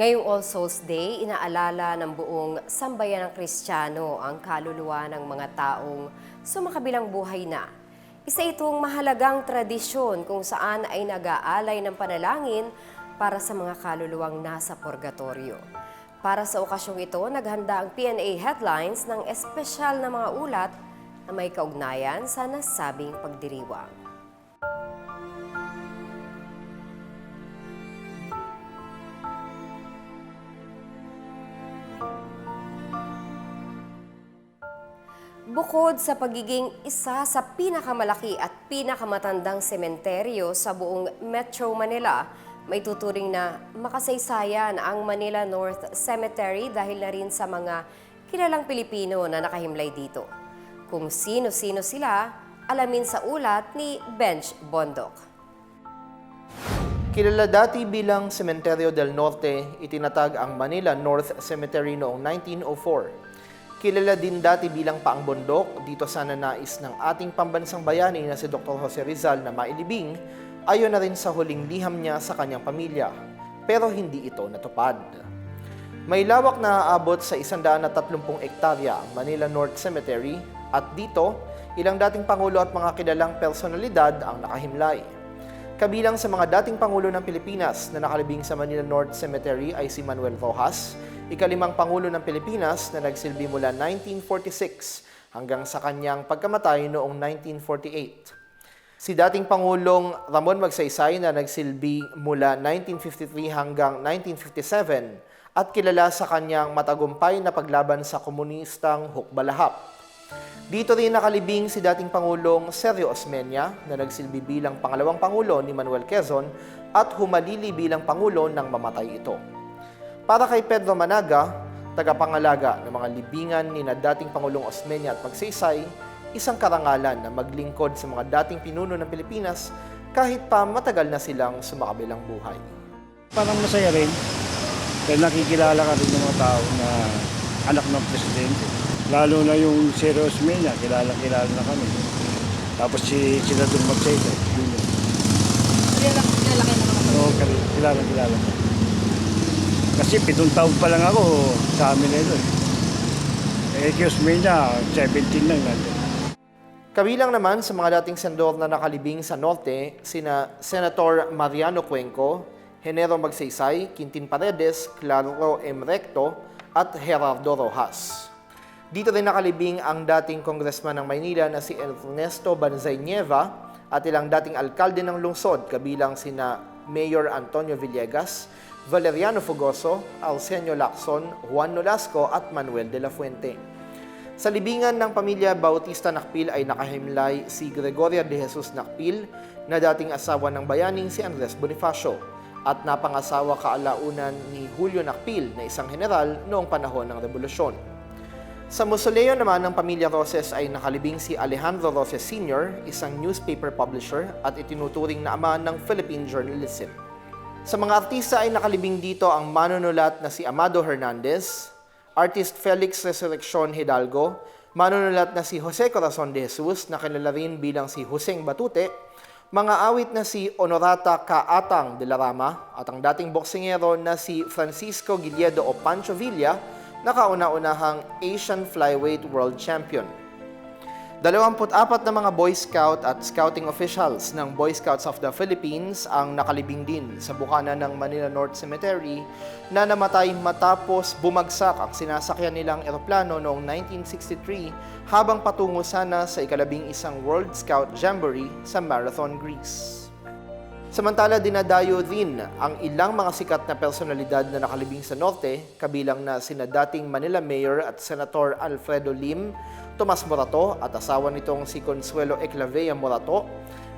Ngayong All Souls Day, inaalala ng buong sambayan ng Kristiyano ang kaluluwa ng mga taong sumakabilang buhay na. Isa itong mahalagang tradisyon kung saan ay nag-aalay ng panalangin para sa mga kaluluwang nasa purgatorio. Para sa okasyong ito, naghanda ang PNA Headlines ng espesyal na mga ulat na may kaugnayan sa nasabing pagdiriwang. Bukod sa pagiging isa sa pinakamalaki at pinakamatandang sementeryo sa buong Metro Manila, may tuturing na makasaysayan ang Manila North Cemetery dahil na rin sa mga kilalang Pilipino na nakahimlay dito. Kung sino-sino sila, alamin sa ulat ni Bench Bondok. Kilala dati bilang Cementerio del Norte, itinatag ang Manila North Cemetery noong 1904. Kilala din dati bilang Paang Bondok dito sa nanais ng ating pambansang bayani na si Dr. Jose Rizal na mailibing ayon na rin sa huling liham niya sa kanyang pamilya. Pero hindi ito natupad. May lawak na aabot sa 130 ektarya ang Manila North Cemetery at dito, ilang dating pangulo at mga kilalang personalidad ang nakahimlay. Kabilang sa mga dating Pangulo ng Pilipinas na nakalibing sa Manila North Cemetery ay si Manuel Rojas, ikalimang Pangulo ng Pilipinas na nagsilbi mula 1946 hanggang sa kanyang pagkamatay noong 1948. Si dating Pangulong Ramon Magsaysay na nagsilbi mula 1953 hanggang 1957 at kilala sa kanyang matagumpay na paglaban sa komunistang hukbalahap. Dito rin nakalibing si dating Pangulong Sergio Osmeña na nagsilbi bilang pangalawang Pangulo ni Manuel Quezon at humalili bilang Pangulo nang mamatay ito. Para kay Pedro Managa, tagapangalaga ng mga libingan ni na dating Pangulong Osmeña at Magsaysay, isang karangalan na maglingkod sa mga dating pinuno ng Pilipinas kahit pa matagal na silang sumakabilang buhay. Parang masaya rin. Dahil nakikilala ka rin ng mga tao na anak ng presidente. Lalo na yung si Rosmenia, kilala kilala na kami. Tapos si Senador Magsaysay, yun yun. Kilala kilala kayo naman. Oo, kil- kilala kilala ko. Kasi pitong taon pa lang ako sa amin na ito. Eh, eh kay Osmeña, 17 lang natin. Kabilang naman sa mga dating senador na nakalibing sa Norte, sina Senator Mariano Cuenco, Henero Magsaysay, Quintin Paredes, Claro M. Recto, at Gerardo Rojas. Dito rin nakalibing ang dating congressman ng Maynila na si Ernesto Banzay Nieva at ilang dating alkalde ng lungsod kabilang sina Mayor Antonio Villegas, Valeriano Fugoso, Arsenio Lacson, Juan Nolasco at Manuel de la Fuente. Sa libingan ng pamilya Bautista Nakpil ay nakahimlay si Gregoria de Jesus Nakpil na dating asawa ng bayaning si Andres Bonifacio at napangasawa kaalaunan ni Julio Nakpil na isang general noong panahon ng Revolusyon. Sa mausoleo naman ng pamilya Roses ay nakalibing si Alejandro Roses Sr., isang newspaper publisher at itinuturing na ama ng Philippine journalism. Sa mga artista ay nakalibing dito ang manunulat na si Amado Hernandez, artist Felix Resurrección Hidalgo, manunulat na si Jose Corazon de Jesus na kilala rin bilang si Huseng Batute, mga awit na si Honorata Kaatang de la Rama at ang dating boksingero na si Francisco Gilledo o Pancho Villa na kauna-unahang Asian Flyweight World Champion. 24 na mga Boy Scout at scouting officials ng Boy Scouts of the Philippines ang nakalibing din sa bukana ng Manila North Cemetery na namatay matapos bumagsak ang sinasakyan nilang eroplano noong 1963 habang patungo sana sa ikalabing isang World Scout Jamboree sa Marathon, Greece. Samantala, dinadayo rin ang ilang mga sikat na personalidad na nakalibing sa Norte, kabilang na sina dating Manila Mayor at Senator Alfredo Lim, Tomas Morato at asawa nitong si Consuelo Eclavea Morato,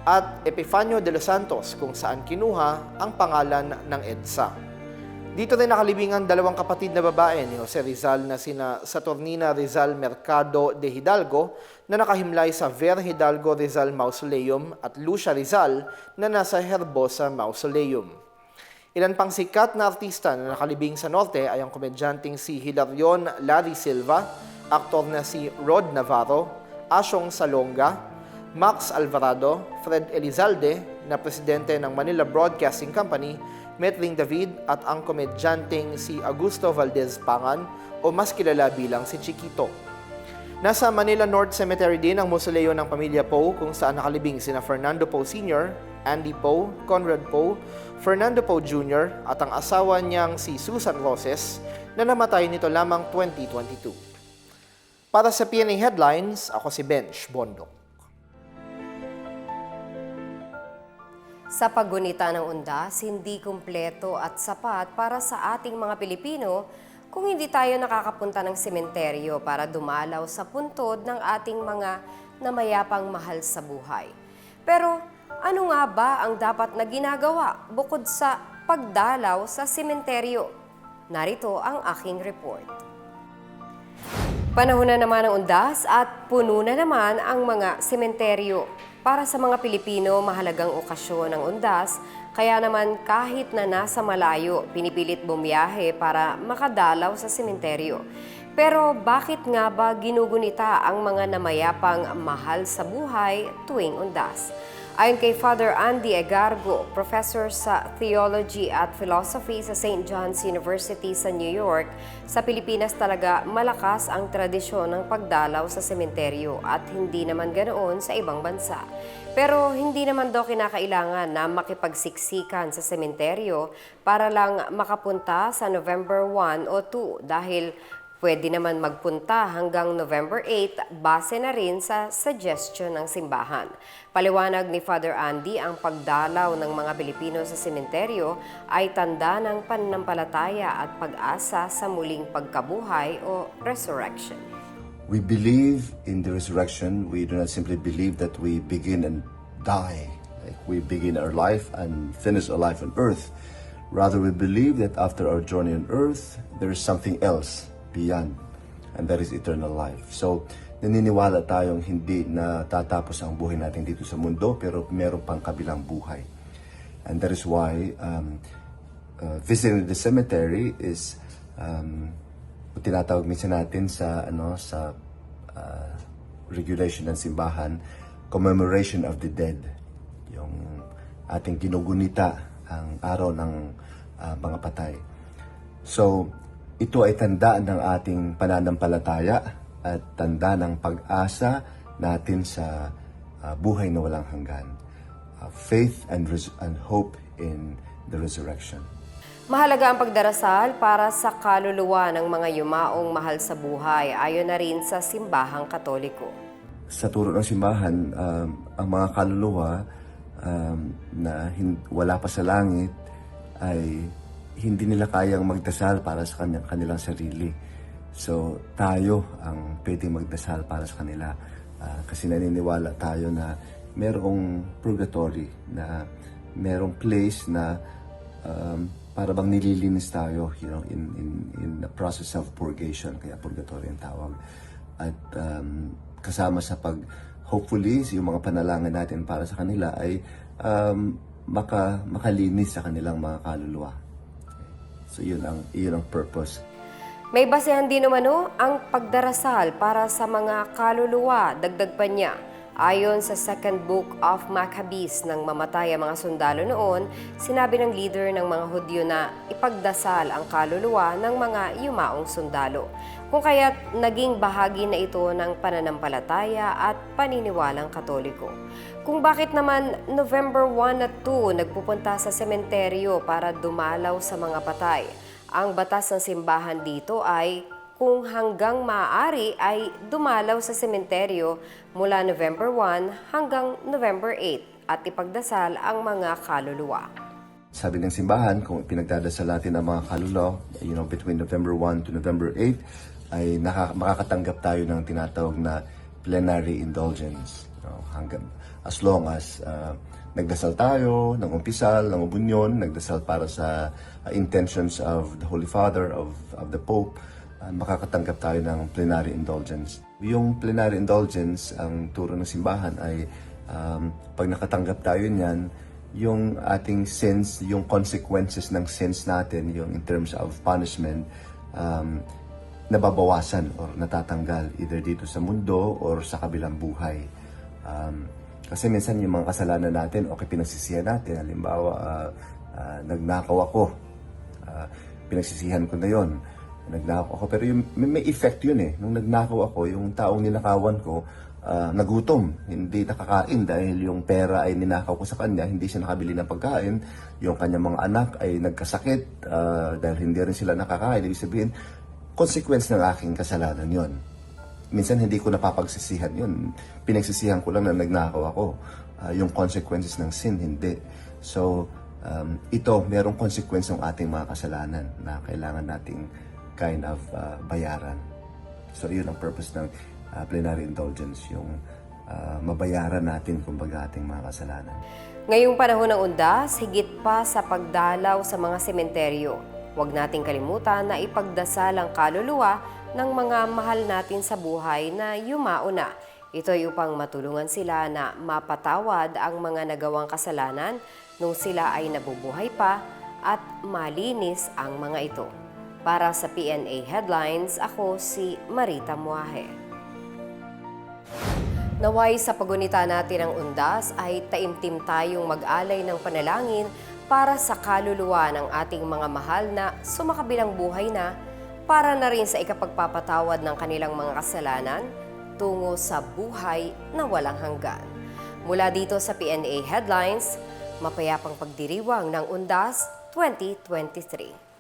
at Epifanio de los Santos kung saan kinuha ang pangalan ng EDSA. Dito rin nakalibing ang dalawang kapatid na babae ni Jose Rizal na sina Saturnina Rizal Mercado de Hidalgo na nakahimlay sa Ver Hidalgo Rizal Mausoleum at Lucia Rizal na nasa Herbosa Mausoleum. Ilan pang sikat na artista na nakalibing sa norte ay ang komedyanteng si Hilarion Larry Silva, aktor na si Rod Navarro, Asyong Salonga, Max Alvarado, Fred Elizalde na presidente ng Manila Broadcasting Company, Metling David at ang komedyanteng si Augusto Valdez Pangan o mas kilala bilang si Chiquito. Nasa Manila North Cemetery din ang mausoleo ng pamilya Poe kung saan nakalibing sina Fernando Poe Sr., Andy Poe, Conrad Poe, Fernando Poe Jr. at ang asawa niyang si Susan Roses na namatay nito lamang 2022. Para sa PNA Headlines, ako si Bench Bondok. Sa paggunita ng undas, hindi kumpleto at sapat para sa ating mga Pilipino kung hindi tayo nakakapunta ng sementeryo para dumalaw sa puntod ng ating mga namayapang mahal sa buhay. Pero ano nga ba ang dapat na ginagawa bukod sa pagdalaw sa sementeryo? Narito ang aking report. Panahon na naman ng undas at puno na naman ang mga sementeryo. Para sa mga Pilipino, mahalagang okasyon ng undas, kaya naman kahit na nasa malayo, pinipilit bumiyahe para makadalaw sa sementeryo. Pero bakit nga ba ginugunita ang mga namayapang mahal sa buhay tuwing undas? Ayon kay Father Andy Egargo, professor sa Theology at Philosophy sa St. John's University sa New York, sa Pilipinas talaga malakas ang tradisyon ng pagdalaw sa sementeryo at hindi naman ganoon sa ibang bansa. Pero hindi naman daw kinakailangan na makipagsiksikan sa sementeryo para lang makapunta sa November 1 o 2 dahil Pwede naman magpunta hanggang November 8 base na rin sa suggestion ng simbahan. Paliwanag ni Father Andy, ang pagdalaw ng mga Pilipino sa sementeryo ay tanda ng pananampalataya at pag-asa sa muling pagkabuhay o resurrection. We believe in the resurrection. We do not simply believe that we begin and die, like we begin our life and finish our life on earth. Rather, we believe that after our journey on earth, there is something else beyond, and that is eternal life. So, naniniwala tayong hindi na tatapos ang buhay natin dito sa mundo, pero meron pang kabilang buhay. And that is why um, uh, visiting the cemetery is um, tinatawag minsan natin sa ano sa uh, regulation ng simbahan commemoration of the dead yung ating ginugunita ang araw ng uh, mga patay so ito ay tanda ng ating pananampalataya at tanda ng pag-asa natin sa uh, buhay na walang hanggan. Uh, faith and, res- and hope in the resurrection. Mahalaga ang pagdarasal para sa kaluluwa ng mga yumaong mahal sa buhay. Ayon na rin sa simbahang katoliko. sa turo ng simbahan, um, ang mga kaluluwa um, na hin- wala pa sa langit ay hindi nila kayang magdasal para sa kanyang, kanilang sarili. So, tayo ang pwedeng magdasal para sa kanila. Ah, kasi naniniwala tayo na merong purgatory, na merong place na um, para bang nililinis tayo you know, in, in, in the process of purgation, kaya purgatory ang tawag. At um, kasama sa pag, hopefully, yung mga panalangin natin para sa kanila ay um, maka, makalinis sa kanilang mga kaluluwa. So yun ang, yun ang purpose. May basehan din umano ang pagdarasal para sa mga kaluluwa, dagdag pa niya. Ayon sa second book of Maccabees nang mamatay ang mga sundalo noon, sinabi ng leader ng mga Hudyo na ipagdasal ang kaluluwa ng mga yumaong sundalo. Kung kaya't naging bahagi na ito ng pananampalataya at paniniwalang katoliko. Kung bakit naman November 1 at 2 nagpupunta sa sementeryo para dumalaw sa mga patay, ang batas ng simbahan dito ay kung hanggang maaari ay dumalaw sa sementeryo mula November 1 hanggang November 8 at ipagdasal ang mga kaluluwa. Sabi ng simbahan, kung pinagdadasal natin ang mga kaluluwa, you know, between November 1 to November 8, ay naka, makakatanggap tayo ng tinatawag na plenary indulgence. You know, hanggang, as long as uh, nagdasal tayo ng umpisal, ng ubunyon, nagdasal para sa uh, intentions of the Holy Father, of, of the Pope, uh, makakatanggap tayo ng plenary indulgence. Yung plenary indulgence, ang turo ng simbahan ay um, pag nakatanggap tayo niyan, yung ating sins, yung consequences ng sins natin, yung in terms of punishment, um, nababawasan or natatanggal either dito sa mundo or sa kabilang buhay. Um, kasi minsan yung mga kasalanan natin, okay, pinagsisihan natin. Halimbawa, uh, ah, nagnakaw ako. Ah, pinagsisihan ko na yon. Nagnakaw ako. Pero yung, may, may effect yun eh. Nung nagnakaw ako, yung taong ninakawan ko, ah, nagutom. Hindi nakakain dahil yung pera ay ninakaw ko sa kanya. Hindi siya nakabili ng pagkain. Yung kanyang mga anak ay nagkasakit ah, dahil hindi rin sila nakakain. Ibig sabihin, consequence ng aking kasalanan yon minsan hindi ko napapagsisihan yun. Pinagsisihan ko lang na nagnakaw ako. Ah, yung consequences ng sin, hindi. So, um, ito, merong consequence ng ating mga kasalanan na kailangan nating kind of ah, bayaran. So, yun ang purpose ng ah, plenary indulgence, yung ah, mabayaran natin, kumbaga, ating mga kasalanan. Ngayong panahon ng undas, higit pa sa pagdalaw sa mga sementeryo. Huwag nating kalimutan na ipagdasal ang kaluluwa ng mga mahal natin sa buhay na yumao na. Ito ay upang matulungan sila na mapatawad ang mga nagawang kasalanan nung sila ay nabubuhay pa at malinis ang mga ito. Para sa PNA Headlines, ako si Marita Muahe. Naway sa pagunita natin ng undas ay taimtim tayong mag-alay ng panalangin para sa kaluluwa ng ating mga mahal na sumakabilang buhay na para na rin sa ikapagpapatawad ng kanilang mga kasalanan tungo sa buhay na walang hanggan. Mula dito sa PNA Headlines, mapayapang pagdiriwang ng Undas 2023.